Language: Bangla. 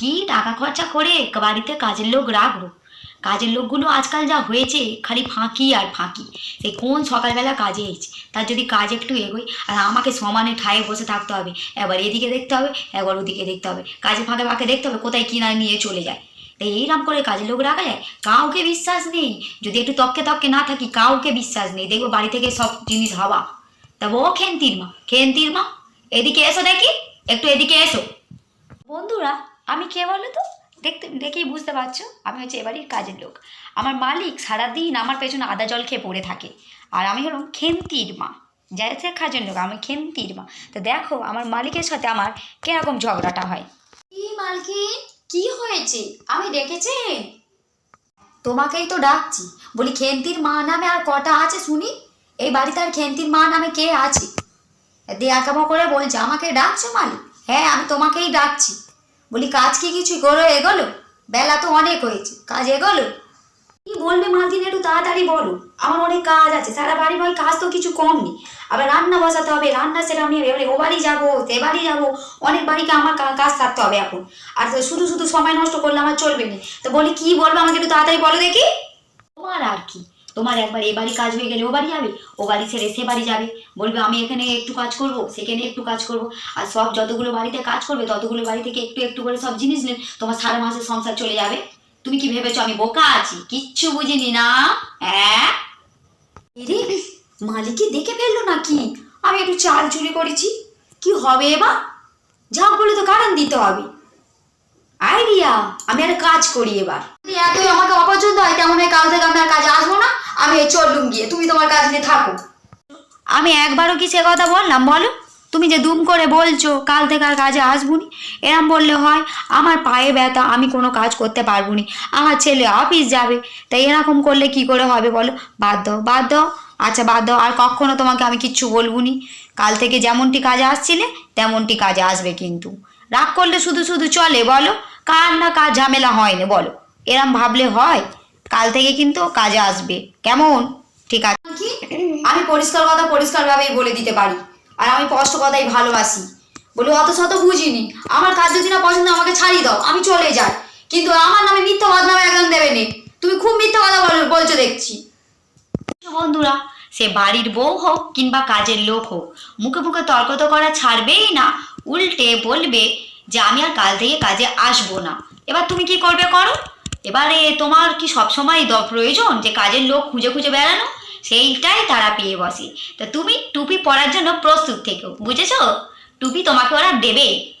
কি টাকা খরচা করে বাড়িতে কাজের লোক রাখব? কাজের লোকগুলো আজকাল যা হয়েছে, খালি ফাঁকি আর ফাঁকি। সেই কোন সকালবেলা কাজে এসেছে? তার যদি কাজ একটু এগোয়, আর আমাকে সমানে ঠায়ে বসে থাকতে হবে। একবার এদিকে দেখতে হবে, একবার ওদিকে দেখতে হবে। কাজে ফাঁকে ফাঁকে দেখতে হবে কোথায় কিনা নিয়ে চলে যায়। তাই এইরকম করে কাজের লোক রাখা যায়? কাউকে বিশ্বাস নেই। যদি একটু তককে তককে না থাকি, কাউকে বিশ্বাস নেই। দেখব বাড়ি থেকে সব জিনিস হওয়া। তা ও খেন্তির মা খেন্তির মা, এদিকে এসো দেখি, একটু এদিকে এসো। বন্ধুরা আমি কে বলো তো? দেখতে দেখেই বুঝতে পারছ আমি হচ্ছে এবারই কাজের লোক। আমার মালিক সারাদিন আমার পেছনে আদা জল খেয়ে পড়ে থাকে। আর আমি হলাম খেন্তির মা। যাইতে কাজের লোক আমি খেন্তির মা। তো দেখো আমার মালিকের সাথে আমার কীরকম ঝগড়াটা হয়। কি মালকিন? কি হয়েছে? আমি ডেকেছেন তোমাকেই তো ডাকছি। বলি খেন্তির মা নামে আর কটা আছে শুনি? এই বাড়িতে আর খেন্তির মা নামে কে আছে? দেয়াকামো করে বলছে আমাকে ডাকছো মালিক? হ্যাঁ আমি তোমাকেই ডাকছি। বলি, কাজ কি কিছু করো, এগোলো? বেলা তো অনেক হয়েছে, কাজ এগোলো? কি বলবে মালকিন একটু তাড়াতাড়ি বলো, আমার অনেক কাজ আছে, সারা বাড়ি নয় কাজ তো কিছু কম নেই। আবার রান্না বসাতে হবে, রান্না সেটা আমি এবারে ও বাড়ি যাব সে বাড়ি যাব, অনেক বাড়িকে আমার কাজ থাকতে হবে এখন। আর শুধু শুধু সময় নষ্ট করলে আমার চলবে না। তো বলি, কি বলব আমাকে একটু তাড়াতাড়ি বলো দেখি? তোমার আর কি? তোমার একবার এ বাড়ি কাজ হয়ে গেলে ও বাড়ি যাবে? ও বাড়ি ছেড়ে সে বাড়ি যাবে? বলবে, আমি এখানে একটু কাজ করব, সেখানে একটু কাজ করব। আর সব যতগুলো বাড়িতে কাজ করবে, ততগুলো বাড়ি থেকে একটু একটু করে সব জিনিস নেন তোমার সারা মাসে সংসার চলে যাবে। তুমি কি ভেবেছো, আমি বোকা আছি? কিচ্ছু বুঝিনি না? হ্যাঁ মালিকই দেখে ফেলল নাকি? আমি একটু চাল চুরি করেছি। কি হবে এবার? ঝাঁপ বলে তো কারণ দিতে হবে। আইডিয়া, আমি আর কাজ করি এবার। এতই আমাকে অপছন্দ হয়, তেমন কাল থেকে আমি আর কাজে আসব না। আমি এই চললুম গিয়ে তুমি তোমার কাজ নিয়ে থাকো। আমি একবারও কি সে কথা বললাম, বলো? তুমি যে দুম করে বলছো, কাল থেকে আর কাজে আসবুনি। এরম বললে হয়, আমার পায়ে ব্যথা, আমি কোনো কাজ করতে পারব নি আমার ছেলে অফিস যাবে, তাই এরকম করলে কি করে হবে বলো? বাদ দাও বাদ দাও। আচ্ছা বাদ দাও, আর কখনো তোমাকে আমি কিচ্ছু বলব নি কাল থেকে যেমনটি কাজে আসছিলে, তেমনটি কাজে আসবে কিন্তু। রাগ করলে শুধু শুধু চলে বলো, কার না কাজ ঝামেলা হয় না বলো। এরম ভাবলে হয়? কাল থেকে কিন্তু কাজে আসবে। কেমন? ঠিক আছে। কি? আমি পরিষ্কার কথা পরিষ্কারভাবেই বলে দিতে পারি। আর আমি স্পষ্ট কথাই ভালোবাসি। বলে অত শত বুঝিনি। আমার কাজ যদি না পছন্দ আমাকে ছাড়িয়ে দাও। আমি চলে যাই। কিন্তু আমার নামে মিথ্যা বদনামে একদম দেবে নে। তুমি খুব মিথ্যা কথা বল বলছো দেখছি। বন্ধুরা সে বাড়ির বউ হোক কিংবা কাজের লোক হোক মুখে মুখে তর্ক তো করা ছাড়বেই না। উল্টে বলবে যে আমি আর কাল থেকে কাজে আসব না। এবার তুমি কি করবে করো? এবারে তোমার কি সবসময় দ- প্রয়োজন যে কাজের লোক খুঁজে খুঁজে বেড়ানো? সেইটাই তারা পেয়ে বসে। তা তুমি টুপি পরার জন্য প্রস্তুত থেকো, বুঝেছ? টুপি তোমাকে ওরা দেবে।